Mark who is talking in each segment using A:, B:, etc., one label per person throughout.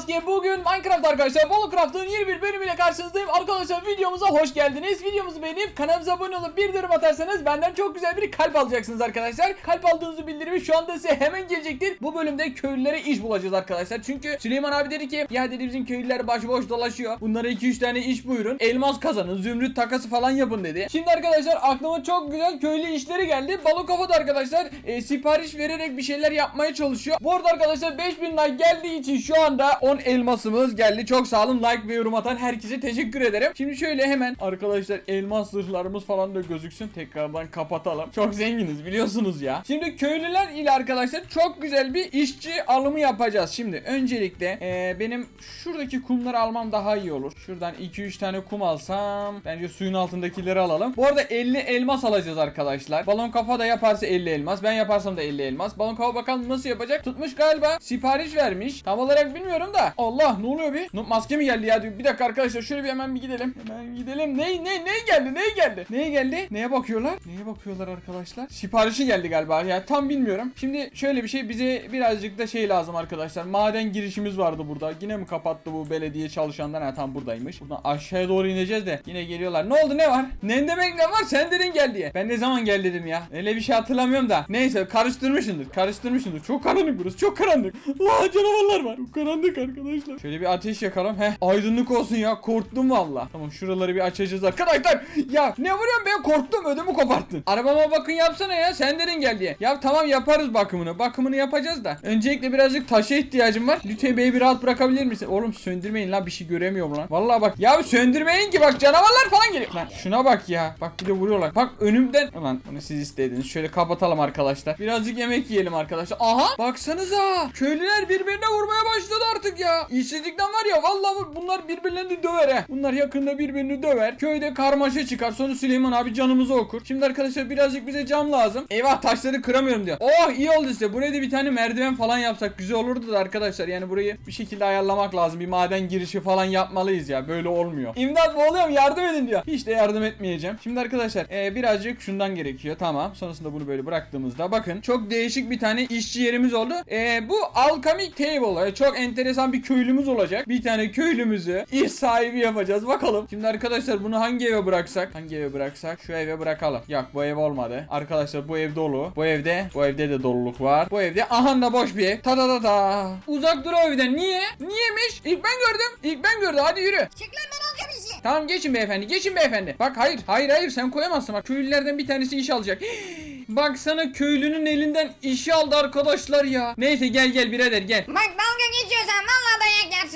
A: Maske bugün Minecraft arkadaşlar Volcraft'ın yeni bir bölümüyle karşınızdayım. Arkadaşlar videomuza hoş geldiniz. Videomuzu beğenip kanalımıza abone olup bir yorum atarsanız Benden çok güzel bir kalp alacaksınız arkadaşlar. Kalp aldığınızı bildirimi şu anda size hemen gelecektir. Bu bölümde köylülere iş bulacağız arkadaşlar. Çünkü Süleyman abi dedi ki Ya dedi bizim köylüler başıboş dolaşıyor. Bunlara 2-3 tane iş buyurun. Elmas kazanın zümrüt takası falan yapın dedi. Şimdi arkadaşlar aklıma çok güzel köylü işleri geldi. Balık kafada arkadaşlar e, sipariş vererek bir şeyler yapmaya çalışıyor. Bu arada arkadaşlar 5000 like geldiği için şu anda 10 elmasımız geldi. Çok sağ olun. Like ve yorum atan herkese teşekkür ederim. Şimdi şöyle hemen arkadaşlar elmas zırhlarımız falan da gözüksün. Tekrardan kapatalım. Çok zenginiz biliyorsunuz ya. Şimdi köylüler ile arkadaşlar çok güzel bir işçi alımı yapacağız. Şimdi öncelikle e, benim şuradaki kumları almam daha iyi olur. Şuradan 2-3 tane kum alsam Bence suyun altındakileri alalım. Bu arada 50 elmas alacağız arkadaşlar. Balon kafa da yaparsa 50 elmas Ben yaparsam da 50 elmas. Balon kafa bakalım nasıl yapacak? Tutmuş galiba sipariş vermiş. Tam olarak bilmiyorum da. Allah ne oluyor bir? Maske mi geldi ya. Bir dakika arkadaşlar şöyle bir hemen bir gidelim. Hemen gidelim. Ne ne ne geldi ne geldi? Neye geldi? Neye bakıyorlar? Neye bakıyorlar arkadaşlar? Siparişi geldi galiba. Ya tam bilmiyorum. Şimdi şöyle bir şey bize birazcık da şey lazım arkadaşlar. Maden girişimiz vardı burada. Yine mi kapattı bu belediye çalışanlar? Ha tam buradaymış. Buradan aşağıya doğru ineceğiz de Yine geliyorlar. Ne oldu ne var? Ne demek ne var? Sen dedin gel diye. Ben ne zaman gel dedim ya? Öyle bir şey hatırlamıyorum da. Neyse karıştırmışsındır karıştırmışsındır. Çok karanlık burası çok karanlık. Aa canavarlar var. Çok karanlık arkadaşlar. Şöyle bir ateş yakalım. Heh aydınlık olsun ya korktum valla Tamam şuraları bir açacağız arkadaşlar. Ya ne vuruyorsun ben korktum ödümü koparttın. Arabama bakın yapsana ya sen dedin gel diye. Ya tamam yaparız bakımını. Bakımını yapacağız da. Öncelikle birazcık taşa ihtiyacım var. Lütfen beni bir rahat bırakabilir misin? Oğlum söndürmeyin lan bir şey göremiyorum lan. Vallahi bak ya söndürmeyin ki bak canavarlar falan geliyor. Lan şuna bak ya. Bak bir de vuruyorlar. Bak önümden. Ulan bunu siz istediniz. Şöyle kapatalım arkadaşlar. Birazcık yemek yiyelim arkadaşlar. Aha! Baksanıza! Köylüler birbirine vurmaya başladı artık ya. İşsizlikten var ya vallahi bu- bunlar birbirlerini döver he. Bunlar yakında birbirini döver. Köyde karmaşa çıkar. Sonra Süleyman abi canımızı okur. Şimdi arkadaşlar birazcık bize cam lazım. Eyvah taşları kıramıyorum diyor. Oh iyi oldu size. Buraya da bir tane merdiven falan yapsak güzel olurdu da arkadaşlar. Yani burayı bir şekilde ayarlamak lazım. Bir maden girişi falan yapmalıyız ya. Böyle olmuyor. İmdat boğuluyorum yardım edin diyor. Hiç de yardım etmeyeceğim. Şimdi arkadaşlar e, birazcık şundan gerekiyor. Tamam. Sonrasında bunu böyle bıraktığımızda bakın Çok değişik bir tane işçi yerimiz oldu. E, Bu alchemy table. E, Çok enteresan bir köylümüz olacak. Bir tane köylümüzü iş sahibi yapacağız. Bakalım. Şimdi arkadaşlar bunu hangi eve bıraksak? Hangi eve bıraksak? Şu eve bırakalım. Yok bu ev olmadı. Arkadaşlar bu ev dolu. Bu evde bu evde de doluluk var. Bu evde aha da boş bir ev. Ta ta ta ta Uzak dur o evden. Niye? Niyemiş? İlk ben gördüm. İlk ben gördüm. Hadi yürü.
B: Çık lan ben alacağım işi.
A: Tamam geçin beyefendi. Geçin beyefendi. Bak hayır. Hayır hayır. Sen koyamazsın. Bak köylülerden bir tanesi iş alacak. Bak sana köylünün elinden işi aldı arkadaşlar ya. Neyse gel gel birader gel.
B: Bak dalga geçiyorsan vallahi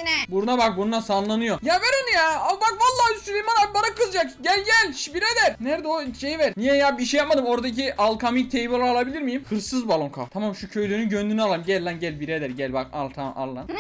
B: ha.
A: Buruna bak burnuna sallanıyor. Ya ver onu ya. Al bak vallahi Süleyman abi bana kızacak. Gel gel. Şş, birader. Nerede o şeyi ver. Niye ya bir şey yapmadım. Oradaki alkamik table alabilir miyim? Hırsız balon kap. Tamam şu köylünün gönlünü alalım. Gel lan gel birader gel bak al tamam al lan.
B: Lan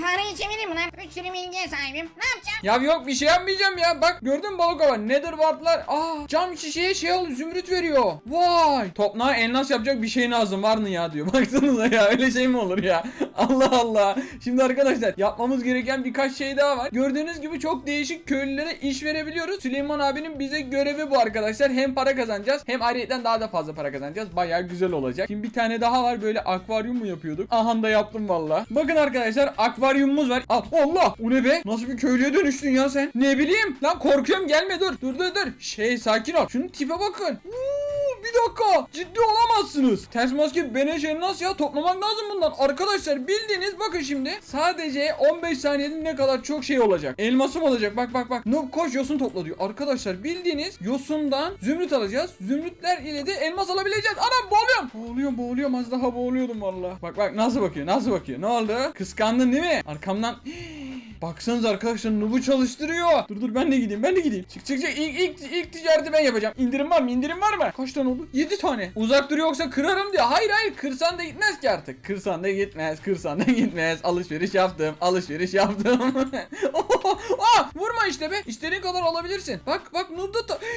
B: Parayı çevireyim lan. Bir sürü bilgiye sahibim. Ne yapacağım?
A: Ya yok bir şey yapmayacağım ya. Bak gördün mü balık hava? Nether wardlar. Aa cam şişeye şey al zümrüt veriyor. Vay. Topna elmas yapacak bir şey lazım var mı ya diyor. Baksanıza ya öyle şey mi olur ya? Allah Allah. Şimdi arkadaşlar yapmamız gereken birkaç şey daha var. Gördüğünüz gibi çok değişik köylülere iş verebiliyoruz. Süleyman abinin bize görevi bu arkadaşlar. Hem para kazanacağız hem ayrıyeten daha da fazla para kazanacağız. Baya güzel olacak. Şimdi bir tane daha var böyle akvaryum mu yapıyorduk? Aha da yaptım valla. Bakın arkadaşlar akvaryumumuz var. Al Allah. O ne be? Nasıl bir köylüye dönüştün ya sen? Ne bileyim. Lan korkuyorum gelme dur. Dur dur dur. Şey sakin ol. Şunun tipe bakın. Uuu, bir dakika. Ciddi olamazsınız. Ters maske beneşeri nasıl ya? Toplamak lazım bundan. Arkadaşlar bildiğiniz bakın şimdi. Sadece 15 saniyede ne kadar çok şey olacak. Elmasım olacak. Bak bak bak. No, koş yosun topla diyor. Arkadaşlar bildiğiniz yosundan zümrüt alacağız. Zümrütler ile de elmas alabileceğiz. Anam boğuluyorum. Boğuluyorum boğuluyorum. Az daha boğuluyordum valla. Bak bak nasıl bakıyor nasıl bakıyor. Ne oldu? Kıskandın değil mi? Arkamdan Baksanıza arkadaşlar Nub'u çalıştırıyor. Dur dur ben de gideyim ben de gideyim. Çık çık çık ilk, ilk, ilk ticareti ben yapacağım. İndirim var mı indirim var mı? Kaç tane oldu? 7 tane. Uzak dur yoksa kırarım diyor. Hayır hayır kırsan da gitmez ki artık. Kırsan da gitmez kırsan da gitmez. Alışveriş yaptım alışveriş yaptım. Aa, vurma işte be. İstediğin kadar alabilirsin. Bak bak Nub'da ta...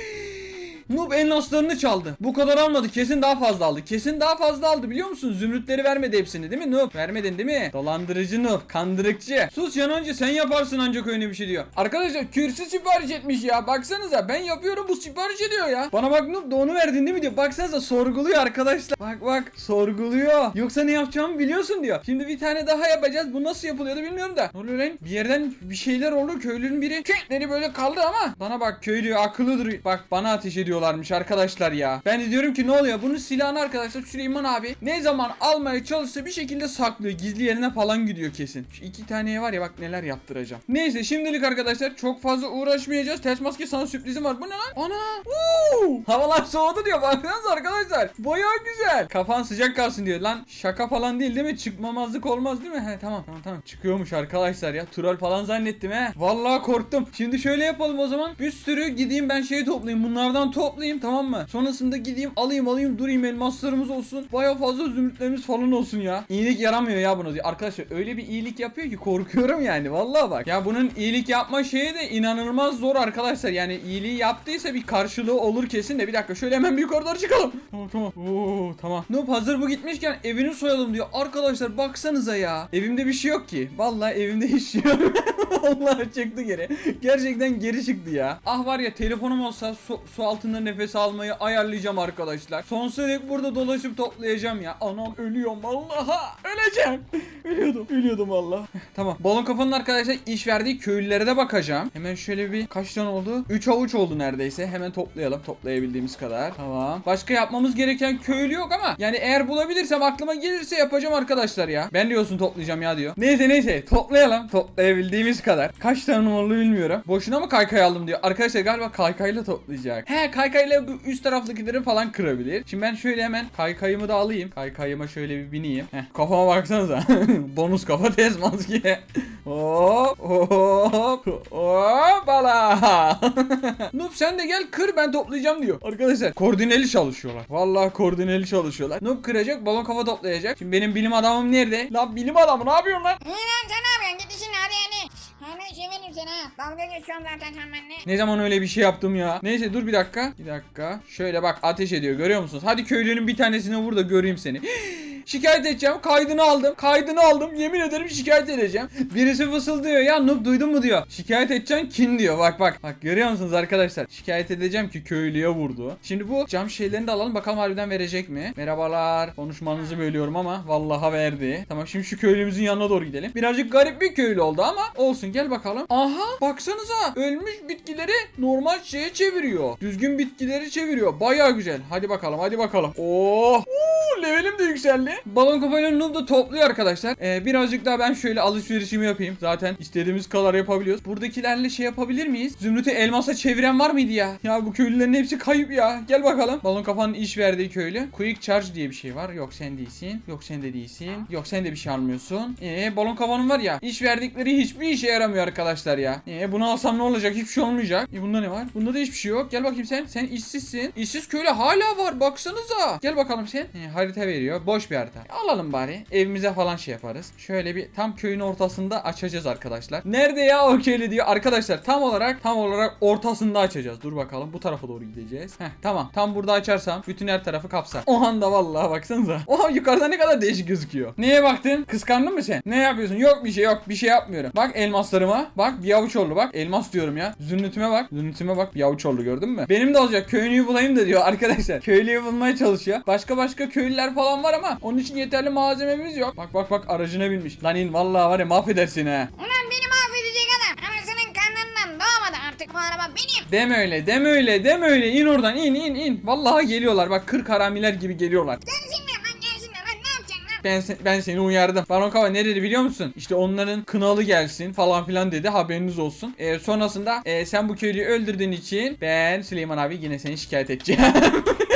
A: Noob elmaslarını çaldı. Bu kadar almadı. Kesin daha fazla aldı. Kesin daha fazla aldı biliyor musun? Zümrütleri vermedi hepsini değil mi Noob? Vermedin değil mi? Dolandırıcı Noob. Kandırıkçı. Sus Yanancı sen yaparsın ancak öyle bir şey diyor. Arkadaşlar kürsü sipariş etmiş ya. Baksanıza ben yapıyorum bu sipariş ediyor ya. Bana bak Noob da onu verdin değil mi diyor. Baksanıza sorguluyor arkadaşlar. Bak bak sorguluyor. Yoksa ne yapacağımı biliyorsun diyor. Şimdi bir tane daha yapacağız. Bu nasıl yapılıyordu bilmiyorum da. Ne oluyor lan? Bir yerden bir şeyler oldu. Köylünün biri kökleri böyle kaldı ama. Bana bak köylü akıllıdır. Bak bana ateş ediyorlarmış arkadaşlar ya. Ben de diyorum ki ne oluyor? Bunun silahını arkadaşlar Süleyman abi ne zaman almaya çalışsa bir şekilde saklıyor. Gizli yerine falan gidiyor kesin. Şu iki taneye var ya bak neler yaptıracağım. Neyse şimdilik arkadaşlar çok fazla uğraşmayacağız. Ters maske sana sürprizim var. Bu ne lan? Ana! Uuu! Havalar soğudu diyor. Baksanıza arkadaşlar. Bayağı güzel. Kafan sıcak kalsın diyor. Lan şaka falan değil değil mi? Çıkmamazlık olmaz değil mi? He tamam tamam tamam. Çıkıyormuş arkadaşlar ya. Troll falan zannettim he. Vallahi korktum. Şimdi şöyle yapalım o zaman. Bir sürü gideyim ben şey toplayayım. Bunlardan toplayayım tamam mı? Sonrasında gideyim alayım alayım durayım elmaslarımız olsun. Baya fazla zümrütlerimiz falan olsun ya. İyilik yaramıyor ya buna. Arkadaşlar öyle bir iyilik yapıyor ki korkuyorum yani. Vallahi bak. Ya bunun iyilik yapma şeyi de inanılmaz zor arkadaşlar. Yani iyiliği yaptıysa bir karşılığı olur kesin de. Bir dakika şöyle hemen bir yukarılara çıkalım. Tamam tamam. Oo tamam. Noob hazır bu gitmişken evini soyalım diyor. Arkadaşlar baksanıza ya. Evimde bir şey yok ki. Vallahi evimde hiç şey yok. Vallahi çıktı geri. Gerçekten geri çıktı ya. Ah var ya telefonum olsa su, su altında nefes almayı ayarlayacağım arkadaşlar. Sonsuza dek burada dolaşıp toplayacağım ya. Anam ölüyorum vallaha. Öleceğim. Ölüyordum. Ölüyordum valla. tamam. Balon kafanın arkadaşlar iş verdiği köylülere de bakacağım. Hemen şöyle bir kaç tane oldu? 3 avuç oldu neredeyse. Hemen toplayalım. Toplayabildiğimiz kadar. Tamam. Başka yapmamız gereken köylü yok ama yani eğer bulabilirsem aklıma gelirse yapacağım arkadaşlar ya. Ben diyorsun toplayacağım ya diyor. Neyse neyse toplayalım. Toplayabildiğimiz kadar. Kaç tane numaralı bilmiyorum. Boşuna mı kaykay aldım diyor. Arkadaşlar galiba kaykayla toplayacak. He kaykayla bu üst taraftakileri falan kırabilir. Şimdi ben şöyle hemen kaykayımı da alayım. Kaykayıma şöyle bir bineyim. Heh, kafama baksanıza. Bonus kafa tez maske. Hop hop hoppala. Noob sen de gel kır ben toplayacağım diyor. Arkadaşlar koordineli çalışıyorlar. Vallahi koordineli çalışıyorlar. Noob kıracak balon kafa toplayacak. Şimdi benim bilim adamım nerede? Lan bilim adamı ne yapıyorsun lan?
B: İyi lan sen ne yapıyorsun? Git işine hadi yani. Hani severim seni. Dalga geçiyorsun zaten sen benimle.
A: Ne zaman öyle bir şey yaptım ya? Neyse dur bir dakika. Bir dakika. Şöyle bak ateş ediyor görüyor musunuz? Hadi köylünün bir tanesini vur da göreyim seni. Şikayet edeceğim. Kaydını aldım. Kaydını aldım. Yemin ederim şikayet edeceğim. Birisi fısıldıyor. Ya Noob duydun mu diyor. Şikayet edeceksin kin diyor. Bak bak. Bak görüyor musunuz arkadaşlar? Şikayet edeceğim ki köylüye vurdu. Şimdi bu cam şeylerini de alalım. Bakalım harbiden verecek mi? Merhabalar. Konuşmanızı bölüyorum ama vallaha verdi. Tamam şimdi şu köylümüzün yanına doğru gidelim. Birazcık garip bir köylü oldu ama olsun gel bakalım. Aha baksanıza. Ölmüş bitkileri normal şeye çeviriyor. Düzgün bitkileri çeviriyor. Baya güzel. Hadi bakalım hadi bakalım. Oh. Uuu levelim de yükseldi. Balon kafayla noob da topluyor arkadaşlar. Ee, birazcık daha ben şöyle alışverişimi yapayım. Zaten istediğimiz kadar yapabiliyoruz. Buradakilerle şey yapabilir miyiz? Zümrüt'ü elmasa çeviren var mıydı ya? Ya bu köylülerin hepsi kayıp ya. Gel bakalım. Balon kafanın iş verdiği köylü. Quick charge diye bir şey var. Yok sen değilsin. Yok sen de değilsin. Yok sen de bir şey almıyorsun. Ee balon kafanın var ya. iş verdikleri hiçbir işe yaramıyor arkadaşlar ya. Ee bunu alsam ne olacak? Hiçbir şey olmayacak. E bunda ne var? Bunda da hiçbir şey yok. Gel bakayım sen. Sen işsizsin. İşsiz köylü hala var. Baksanıza. Gel bakalım sen. Ee, harita veriyor. Boş bir harita. Alalım bari. Evimize falan şey yaparız. Şöyle bir tam köyün ortasında açacağız arkadaşlar. Nerede ya o köylü diyor. Arkadaşlar tam olarak tam olarak ortasında açacağız. Dur bakalım bu tarafa doğru gideceğiz. Heh tamam. Tam burada açarsam bütün her tarafı kapsar. O anda vallahi baksanıza. Oha yukarıda ne kadar değişik gözüküyor. Neye baktın? Kıskandın mı sen? Ne yapıyorsun? Yok bir şey yok. Bir şey yapmıyorum. Bak elmaslarıma. Bak bir avuç oldu bak. Elmas diyorum ya. Zünnetime bak. Zünnetime bak. Bir avuç oldu gördün mü? Benim de olacak. Köylüyü bulayım da diyor arkadaşlar. Köylüyü bulmaya çalışıyor. Başka başka köylüler falan var ama onun için yeterli malzememiz yok. Bak bak bak aracına binmiş. Lan in vallahi var ya mahvedersin ha.
B: Ulan beni mahvedecek adam. Anasının karnından doğmadı artık bu araba benim.
A: Deme öyle deme öyle deme öyle in oradan in in in. Vallahi geliyorlar bak kırk haramiler gibi geliyorlar.
B: Gelsinler lan gelsinler lan ne yapacaksın lan?
A: Ben, se- ben seni uyardım. Baron Kava ne dedi biliyor musun? İşte onların kınalı gelsin falan filan dedi. Haberiniz olsun. Ee, sonrasında e, sen bu köylüyü öldürdüğün için ben Süleyman abi yine seni şikayet edeceğim.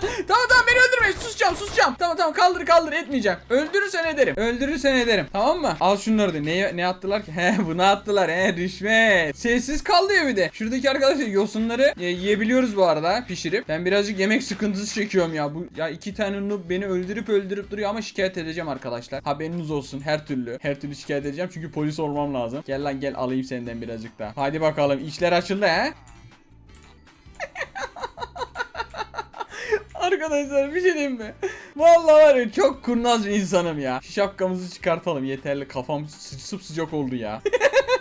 A: tamam tamam beni öldürme. Susacağım susacağım. Tamam tamam kaldır kaldır etmeyeceğim. Öldürürsen ederim. Öldürürsen ederim. Tamam mı? Al şunları da. Ne, ne attılar ki? He bunu attılar. He rüşvet. Sessiz kal diyor bir de. Şuradaki arkadaşlar yosunları e, yiyebiliyoruz bu arada pişirip. Ben birazcık yemek sıkıntısı çekiyorum ya. Bu ya iki tane noob beni öldürüp öldürüp duruyor ama şikayet edeceğim arkadaşlar. Haberiniz olsun her türlü. Her türlü şikayet edeceğim çünkü polis olmam lazım. Gel lan gel alayım senden birazcık daha. Hadi bakalım işler açıldı he. Arkadaşlar bir şey diyeyim mi? Vallahi var ya çok kurnaz bir insanım ya. Şapkamızı çıkartalım yeterli kafam sı- sıcak oldu ya.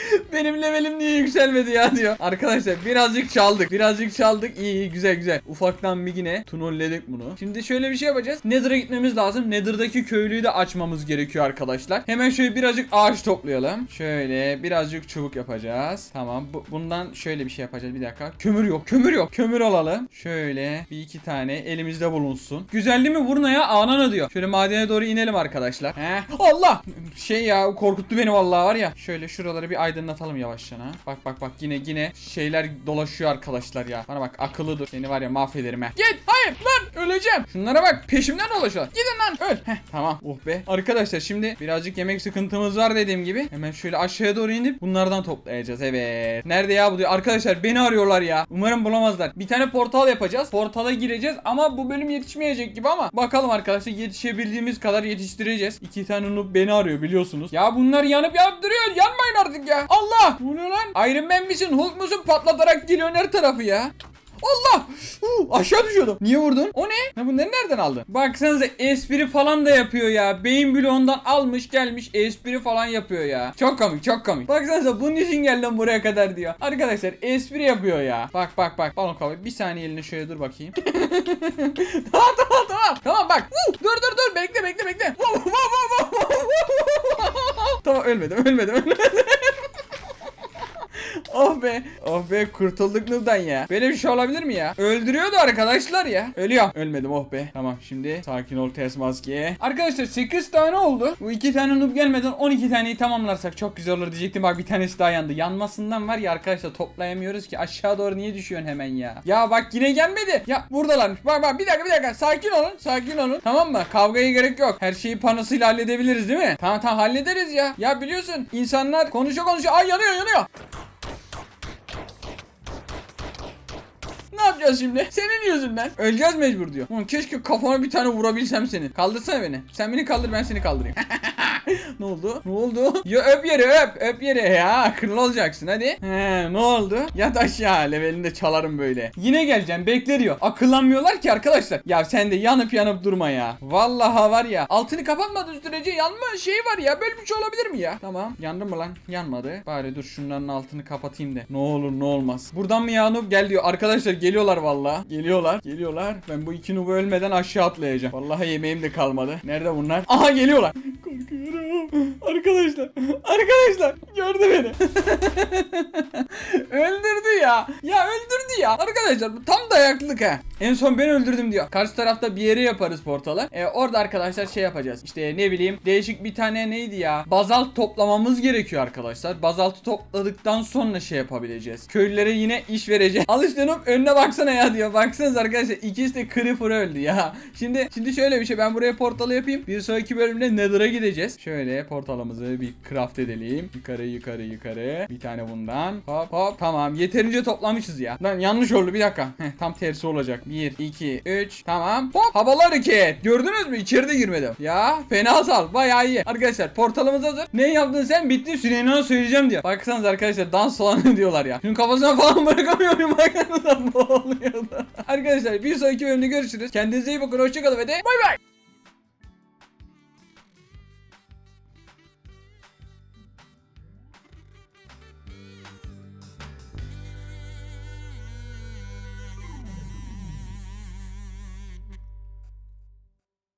A: Benim levelim niye yükselmedi ya diyor. Arkadaşlar birazcık çaldık. Birazcık çaldık. İyi iyi güzel güzel. Ufaktan bir yine tunolledik bunu. Şimdi şöyle bir şey yapacağız. Nether'a gitmemiz lazım. Nether'daki köylüyü de açmamız gerekiyor arkadaşlar. Hemen şöyle birazcık ağaç toplayalım. Şöyle birazcık çubuk yapacağız. Tamam. Bu, bundan şöyle bir şey yapacağız. Bir dakika. Kömür yok. Kömür yok. Kömür alalım. Şöyle bir iki tane elimizde bulunsun. Güzelli mi vurna ya? Anana diyor. Şöyle madene doğru inelim arkadaşlar. He. Allah! Şey ya korkuttu beni vallahi var ya. Şöyle şuraları bir aydınlatalım yavaşça. Bak bak bak yine yine şeyler dolaşıyor arkadaşlar ya. Bana bak akıllı. Seni var ya mahvederim he. Git! Hayır lan öleceğim. Şunlara bak peşimden dolaşıyorlar. Gidin lan öl. Heh tamam. Oh be. Arkadaşlar şimdi birazcık yemek sıkıntımız var dediğim gibi. Hemen şöyle aşağıya doğru inip bunlardan toplayacağız. Evet. Nerede ya bu diyor. Arkadaşlar beni arıyorlar ya. Umarım bulamazlar. Bir tane portal yapacağız. Portala gireceğiz ama bu bölüm yetişmeyecek gibi ama bakalım arkadaşlar yetişebildiğimiz kadar yetiştireceğiz. İki tane noob beni arıyor biliyorsunuz. Ya bunlar yanıp yanıp duruyor. Yanmayın artık ya. Allah! Bu ne lan? Iron Man misin? Hulk musun? Patlatarak geliyorsun her tarafı ya. Allah! Huu, aşağı düşüyordum. Niye vurdun? O ne? Ya bunları nereden aldın? Baksanıza espri falan da yapıyor ya. Beyin bloğundan almış gelmiş espri falan yapıyor ya. Çok komik çok komik. Baksanıza bunun için geldim buraya kadar diyor. Arkadaşlar espri yapıyor ya. Bak bak bak. Balon kafa bir saniye eline şöyle dur bakayım. tamam tamam tamam. Tamam bak. Huu, dur dur dur bekle bekle bekle. Tamam ölmedim ölmedim ölmedim. Oh be. Oh be kurtulduk Nub'dan ya. Böyle bir şey olabilir mi ya? Öldürüyordu arkadaşlar ya. Ölüyor. Ölmedim oh be. Tamam şimdi sakin ol ters maske. Arkadaşlar 8 tane oldu. Bu 2 tane Nub gelmeden 12 taneyi tamamlarsak çok güzel olur diyecektim. Bak bir tanesi daha yandı. Yanmasından var ya arkadaşlar toplayamıyoruz ki. Aşağı doğru niye düşüyorsun hemen ya? Ya bak yine gelmedi. Ya buradalarmış. Bak bak bir dakika bir dakika. Sakin olun. Sakin olun. Tamam mı? Kavgaya gerek yok. Her şeyi panosuyla halledebiliriz değil mi? Tamam tamam hallederiz ya. Ya biliyorsun insanlar konuşuyor konuşuyor. Ay yanıyor yanıyor. Yapacağız şimdi? Senin yüzünden. Öleceğiz mecbur diyor. Ulan keşke kafana bir tane vurabilsem seni. Kaldırsana beni. Sen beni kaldır ben seni kaldırayım. ne oldu? Ne oldu? Ya öp yere öp. Öp yere ya. Akıllı olacaksın hadi. He ne oldu? Yat aşağı. Levelinde çalarım böyle. Yine geleceğim bekle diyor. Akıllanmıyorlar ki arkadaşlar. Ya sen de yanıp yanıp durma ya. Vallahi var ya. Altını kapatmadığı sürece yanma şey var ya. Böyle bir şey olabilir mi ya? Tamam. Yandı mı lan? Yanmadı. Bari dur şunların altını kapatayım da. Ne olur ne olmaz. Buradan mı ya Noob? Gel diyor. Arkadaşlar geliyorlar vallahi. Geliyorlar. Geliyorlar. Ben bu iki Noob'u ölmeden aşağı atlayacağım. Vallahi yemeğim de kalmadı. Nerede bunlar? Aha geliyorlar. Arkadaşlar. Arkadaşlar. Gördü beni. öldürdü ya. Ya öldürdü ya. Arkadaşlar bu tam dayaklık ha. En son ben öldürdüm diyor. Karşı tarafta bir yere yaparız portalı. Ee, orada arkadaşlar şey yapacağız. İşte ne bileyim değişik bir tane neydi ya? Bazalt toplamamız gerekiyor arkadaşlar. Bazaltı topladıktan sonra şey yapabileceğiz. Köylülere yine iş vereceğiz. Al işte Noob, önüne baksana ya diyor. Baksanız arkadaşlar ikisi de Creeper öldü ya. Şimdi şimdi şöyle bir şey ben buraya portalı yapayım. Bir sonraki bölümde Nether'a gideceğiz. Şöyle portalımızı bir craft edelim. Yukarı yukarı yukarı. Bir tane bundan. Hop hop tamam. Yeterince toplamışız ya. Lan yanlış oldu bir dakika. Heh, tam tersi olacak. 1 2 3 tamam. Hop havalı hareket. Gördünüz mü? İçeride girmedim. Ya fena sal. Bayağı iyi. Arkadaşlar portalımız hazır. Ne yaptın sen? Bitti. Süleyman'a söyleyeceğim diyor. Baksanız arkadaşlar dans falan diyorlar ya. Şunun kafasına falan bırakamıyorum. Baksanıza ne oluyor da. Arkadaşlar bir sonraki bölümde görüşürüz. Kendinize iyi bakın. Hoşçakalın ve de bay bay.